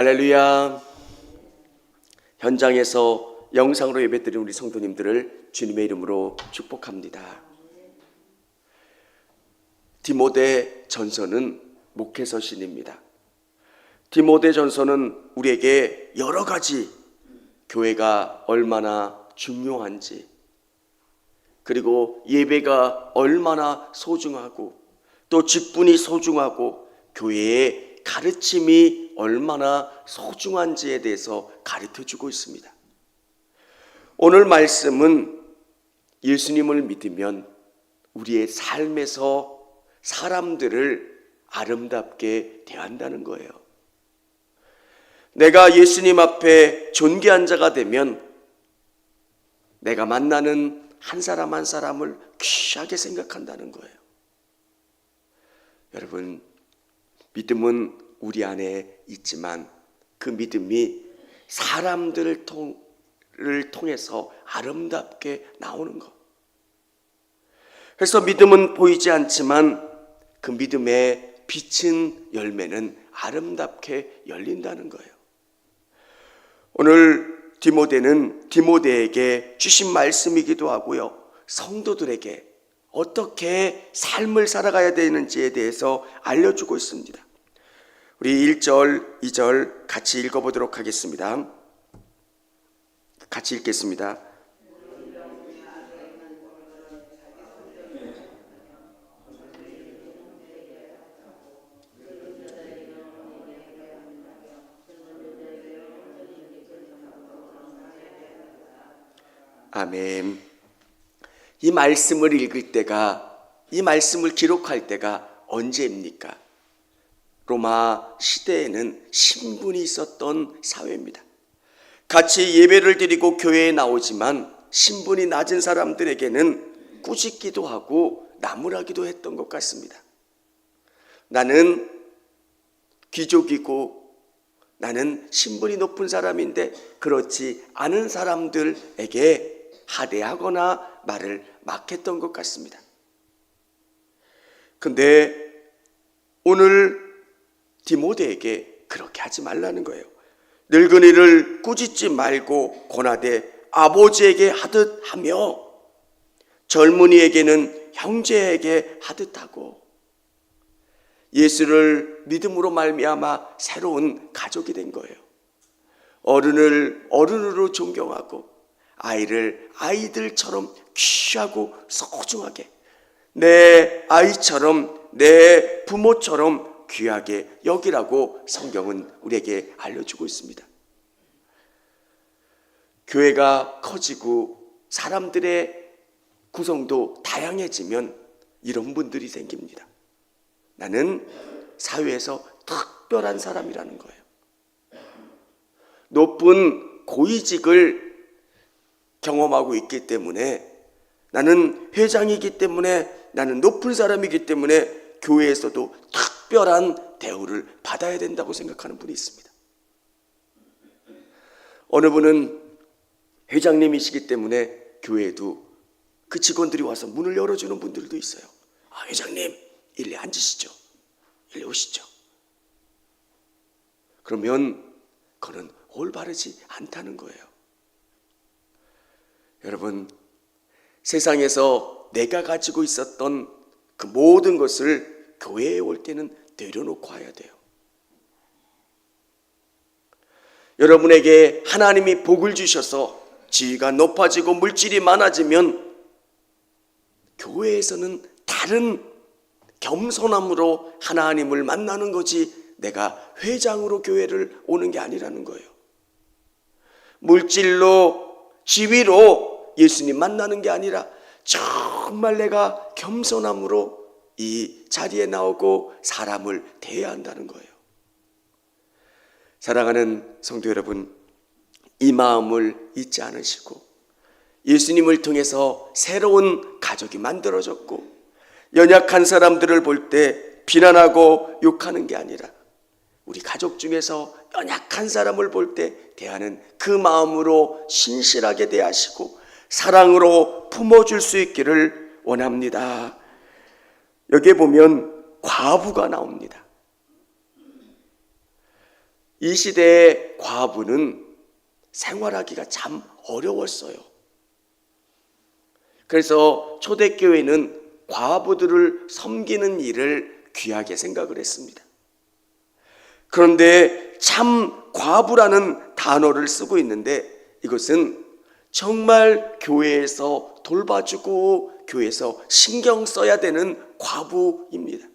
할렐루야. 현장에서 영상으로 예배드리는 우리 성도님들을 주님의 이름으로 축복합니다. 디모데 전서는 목회서 신입니다. 디모데 전서는 우리에게 여러 가지 교회가 얼마나 중요한지 그리고 예배가 얼마나 소중하고 또 직분이 소중하고 교회의 가르침이 얼마나 소중한지에 대해서 가르쳐 주고 있습니다. 오늘 말씀은 예수님을 믿으면 우리의 삶에서 사람들을 아름답게 대한다는 거예요. 내가 예수님 앞에 존귀한 자가 되면 내가 만나는 한 사람 한 사람을 귀하게 생각한다는 거예요. 여러분, 믿음은 우리 안에 있지만 그 믿음이 사람들을 통, 을 통해서 아름답게 나오는 것. 그래서 믿음은 보이지 않지만 그 믿음의 빛은 열매는 아름답게 열린다는 거예요. 오늘 디모데는 디모데에게 주신 말씀이기도 하고요. 성도들에게 어떻게 삶을 살아가야 되는지에 대해서 알려주고 있습니다. 우리 1절, 2절 같이 읽어보도록 하겠습니다. 같이 읽겠습니다. 아멘. 이 말씀을 읽을 때가, 이 말씀을 기록할 때가 언제입니까? 로마 시대에는 신분이 있었던 사회입니다. 같이 예배를 드리고 교회에 나오지만 신분이 낮은 사람들에게는 꾸짖기도 하고 나무라기도 했던 것 같습니다. 나는 귀족이고 나는 신분이 높은 사람인데 그렇지 않은 사람들에게 하대하거나 말을 막 했던 것 같습니다. 근데 오늘 디모데에게 그렇게 하지 말라는 거예요. 늙은이를 꾸짖지 말고 고나되 아버지에게 하듯 하며 젊은이에게는 형제에게 하듯 하고 예수를 믿음으로 말미암아 새로운 가족이 된 거예요. 어른을 어른으로 존경하고 아이를 아이들처럼 귀하고 소중하게 내 아이처럼 내 부모처럼 귀하게 여기라고 성경은 우리에게 알려주고 있습니다. 교회가 커지고 사람들의 구성도 다양해지면 이런 분들이 생깁니다. 나는 사회에서 특별한 사람이라는 거예요. 높은 고위직을 경험하고 있기 때문에 나는 회장이기 때문에 나는 높은 사람이기 때문에 교회에서도 특별한 대우를 받아야 된다고 생각하는 분이 있습니다. 어느 분은 회장님이시기 때문에 교회에도 그 직원들이 와서 문을 열어주는 분들도 있어요. 아, 회장님, 일리 앉으시죠. 일리 오시죠. 그러면 그는 올바르지 않다는 거예요. 여러분, 세상에서 내가 가지고 있었던 그 모든 것을 교회에 올 때는 내려놓고 와야 돼요. 여러분에게 하나님이 복을 주셔서 지위가 높아지고 물질이 많아지면 교회에서는 다른 겸손함으로 하나님을 만나는 거지 내가 회장으로 교회를 오는 게 아니라는 거예요. 물질로 지위로 예수님 만나는 게 아니라 정말 내가 겸손함으로 이 자리에 나오고 사람을 대해야 한다는 거예요. 사랑하는 성도 여러분, 이 마음을 잊지 않으시고 예수님을 통해서 새로운 가족이 만들어졌고 연약한 사람들을 볼 때 비난하고 욕하는 게 아니라 우리 가족 중에서 연약한 사람을 볼 때 대하는 그 마음으로 신실하게 대하시고 사랑으로 품어줄 수 있기를 원합니다. 여기에 보면 과부가 나옵니다. 이 시대의 과부는 생활하기가 참 어려웠어요. 그래서 초대교회는 과부들을 섬기는 일을 귀하게 생각을 했습니다. 그런데 참 과부라는 단어를 쓰고 있는데 이것은 정말 교회에서 돌봐주고 교회에서 신경 써야 되는 과부입니다.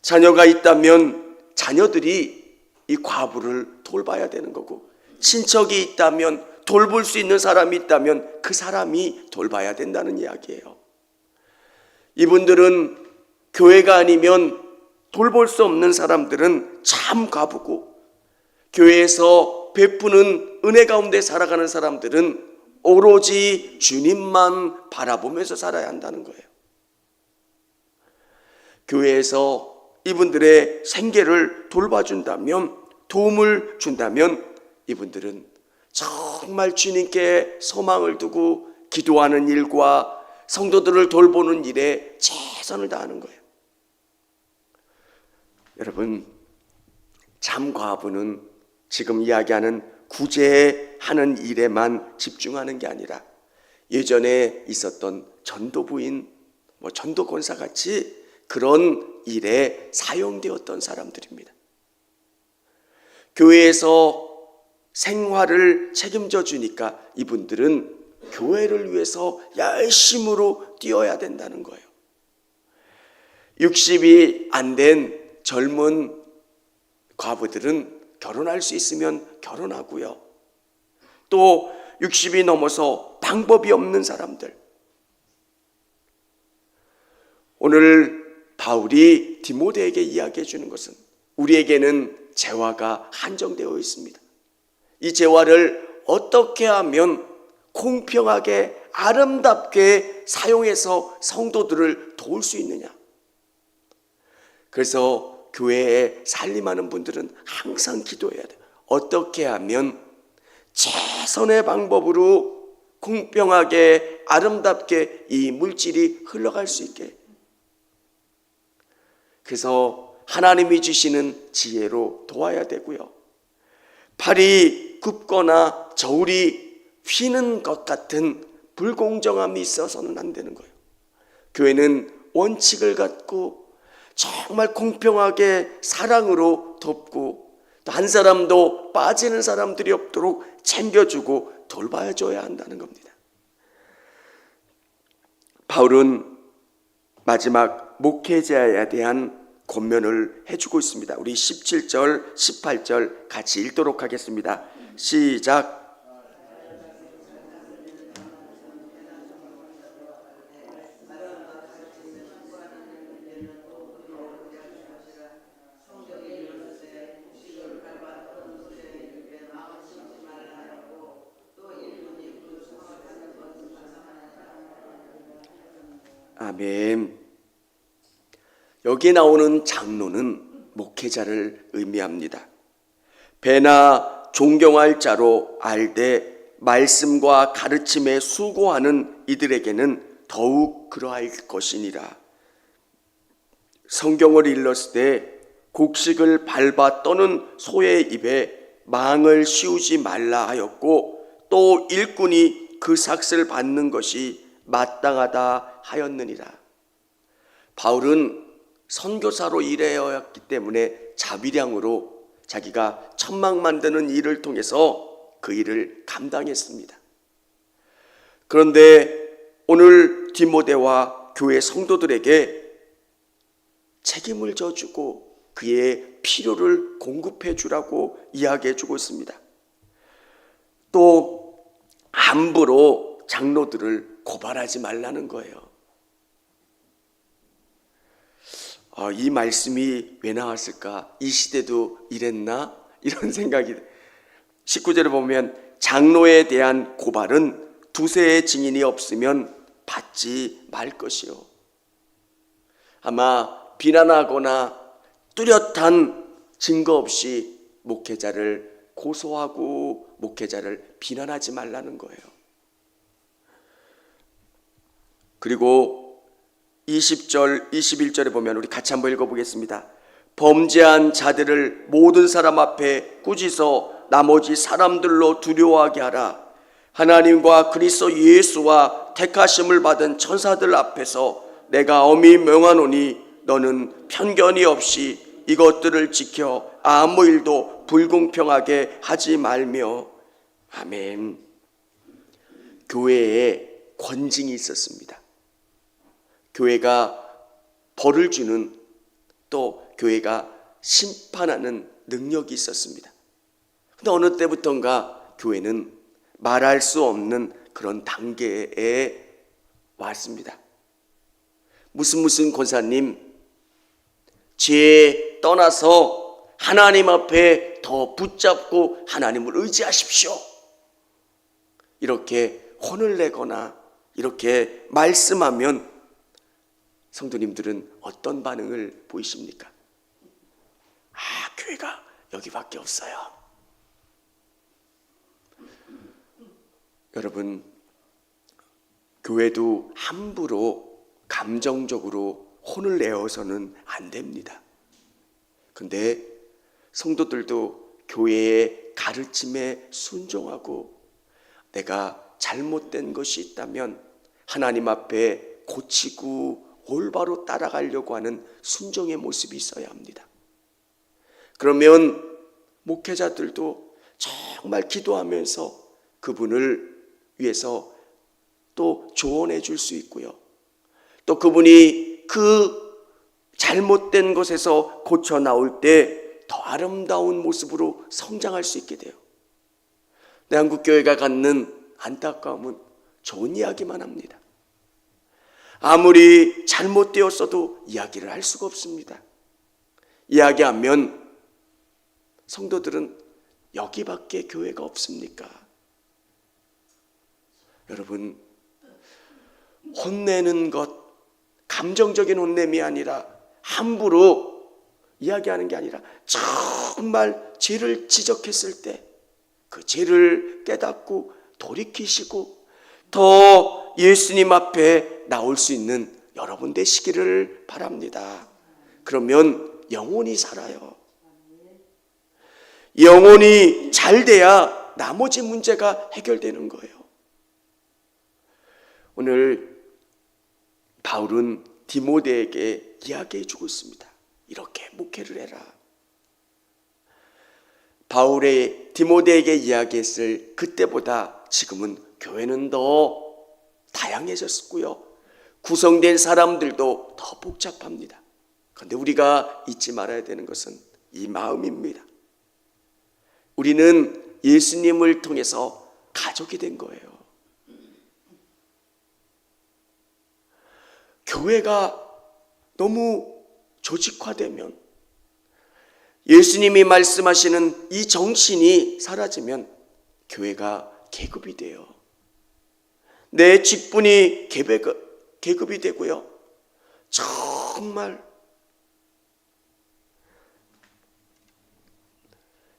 자녀가 있다면 자녀들이 이 과부를 돌봐야 되는 거고 친척이 있다면 돌볼 수 있는 사람이 있다면 그 사람이 돌봐야 된다는 이야기예요. 이분들은 교회가 아니면 돌볼 수 없는 사람들은 참 과부고 교회에서 베푸는 은혜 가운데 살아가는 사람들은 오로지 주님만 바라보면서 살아야 한다는 거예요. 교회에서 이분들의 생계를 돌봐준다면 도움을 준다면 이분들은 정말 주님께 소망을 두고 기도하는 일과 성도들을 돌보는 일에 최선을 다하는 거예요. 여러분, 참과부는 지금 이야기하는 구제하는 일에만 집중하는 게 아니라 예전에 있었던 전도부인, 뭐 전도권사 같이 그런 일에 사용되었던 사람들입니다. 교회에서 생활을 책임져 주니까 이분들은 교회를 위해서 열심으로 뛰어야 된다는 거예요. 60이 안 된 젊은 과부들은 결혼할 수 있으면 결혼하고요. 또 60이 넘어서 방법이 없는 사람들. 오늘 바울이 디모데에게 이야기해 주는 것은 우리에게는 재화가 한정되어 있습니다. 이 재화를 어떻게 하면 공평하게 아름답게 사용해서 성도들을 도울 수 있느냐. 그래서 교회에 살림하는 분들은 항상 기도해야 돼. 어떻게 하면 최선의 방법으로 공평하게 아름답게 이 물질이 흘러갈 수 있게. 그래서 하나님이 주시는 지혜로 도와야 되고요. 팔이 굽거나 저울이 휘는 것 같은 불공정함이 있어서는 안 되는 거예요. 교회는 원칙을 갖고 정말 공평하게 사랑으로 돕고 또 한 사람도 빠지는 사람들이 없도록 챙겨주고 돌봐줘야 한다는 겁니다. 바울은 마지막 목회자에 대한 권면을 해주고 있습니다. 우리 17절, 18절 같이 읽도록 하겠습니다. 시작. 아멘. 여기에 나오는 장로는 목회자를 의미합니다. 배나 존경할 자로 알되 말씀과 가르침에 수고하는 이들에게는 더욱 그러할 것이니라. 성경을 일렀을 때 곡식을 밟아 떠는 소의 입에 망을 씌우지 말라 하였고 또 일꾼이 그 삭슬 받는 것이 마땅하다 하였느니라. 바울은 선교사로 일해왔기 때문에 자비량으로 자기가 천막 만드는 일을 통해서 그 일을 감당했습니다. 그런데 오늘 디모데와 교회 성도들에게 책임을 져주고 그의 필요를 공급해 주라고 이야기해 주고 있습니다. 또 함부로 장로들을 고발하지 말라는 거예요. 아, 이 말씀이 왜 나왔을까? 이 시대도 이랬나? 이런 생각이 19절에 보면 장로에 대한 고발은 두세의 증인이 없으면 받지 말 것이요. 아마 비난하거나 뚜렷한 증거 없이 목회자를 고소하고 목회자를 비난하지 말라는 거예요. 그리고 20절, 21절에 보면 우리 같이 한번 읽어보겠습니다. 범죄한 자들을 모든 사람 앞에 꾸짖어 나머지 사람들로 두려워하게 하라. 하나님과 그리스도 예수와 택하심을 받은 천사들 앞에서 내가 엄히 명하노니 너는 편견이 없이 이것들을 지켜 아무 일도 불공평하게 하지 말며 아멘. 교회에 권징이 있었습니다. 교회가 벌을 주는 또 교회가 심판하는 능력이 있었습니다. 근데 어느 때부턴가 교회는 말할 수 없는 그런 단계에 왔습니다. 무슨 무슨 권사님 죄 떠나서 하나님 앞에 더 붙잡고 하나님을 의지하십시오. 이렇게 혼을 내거나 이렇게 말씀하면 성도님들은 어떤 반응을 보이십니까? 아, 교회가 여기밖에 없어요. 여러분, 교회도 함부로 감정적으로 혼을 내어서는 안 됩니다. 근데 성도들도 교회의 가르침에 순종하고 내가 잘못된 것이 있다면 하나님 앞에 고치고 올바로 따라가려고 하는 순종의 모습이 있어야 합니다. 그러면 목회자들도 정말 기도하면서 그분을 위해서 또 조언해 줄 수 있고요. 또 그분이 그 잘못된 것에서 고쳐 나올 때 더 아름다운 모습으로 성장할 수 있게 돼요. 내 한국 교회가 갖는 안타까움은 좋은 이야기만 합니다. 아무리 잘못되었어도 이야기를 할 수가 없습니다. 이야기하면 성도들은 여기밖에 교회가 없습니까? 여러분, 혼내는 것, 감정적인 혼냄이 아니라 함부로 이야기하는 게 아니라 정말 죄를 지적했을 때 그 죄를 깨닫고 돌이키시고 더 예수님 앞에 나올 수 있는 여러분 되시기를 바랍니다. 그러면 영혼이 살아요. 영혼이 잘 돼야 나머지 문제가 해결되는 거예요. 오늘 바울은 디모데에게 이야기해 주고 있습니다. 이렇게 목회를 해라. 바울의 디모데에게 이야기했을 그때보다 지금은 교회는 더 다양해졌고요. 구성된 사람들도 더 복잡합니다. 그런데 우리가 잊지 말아야 되는 것은 이 마음입니다. 우리는 예수님을 통해서 가족이 된 거예요. 교회가 너무 조직화되면 예수님이 말씀하시는 이 정신이 사라지면 교회가 계급이 돼요. 내 직분이 계급, 계급이 되고요. 정말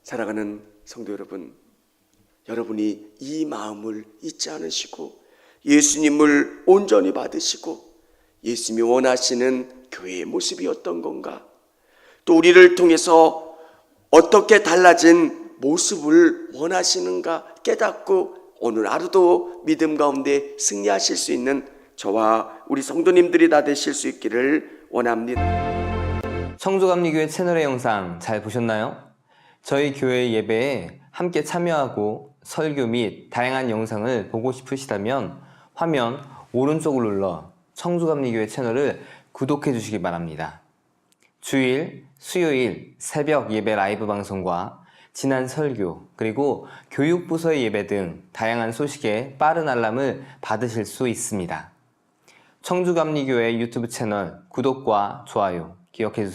사랑하는 성도 여러분, 여러분이 이 마음을 잊지 않으시고 예수님을 온전히 받으시고 예수님이 원하시는 교회의 모습이 어떤 건가? 또 우리를 통해서 어떻게 달라진 모습을 원하시는가 깨닫고 오늘 하루도 믿음 가운데 승리하실 수 있는 저와 우리 성도님들이 다 되실 수 있기를 원합니다. 청조감리교회 채널의 영상 잘 보셨나요? 저희 교회 예배에 함께 참여하고 설교 및 다양한 영상을 보고 싶으시다면 화면 오른쪽을 눌러 청조감리교회 채널을 구독해 주시기 바랍니다. 주일, 수요일 새벽 예배 라이브 방송과 지난 설교, 그리고 교육부서의 예배 등 다양한 소식에 빠른 알람을 받으실 수 있습니다. 청주감리교회 유튜브 채널 구독과 좋아요 기억해 주세요.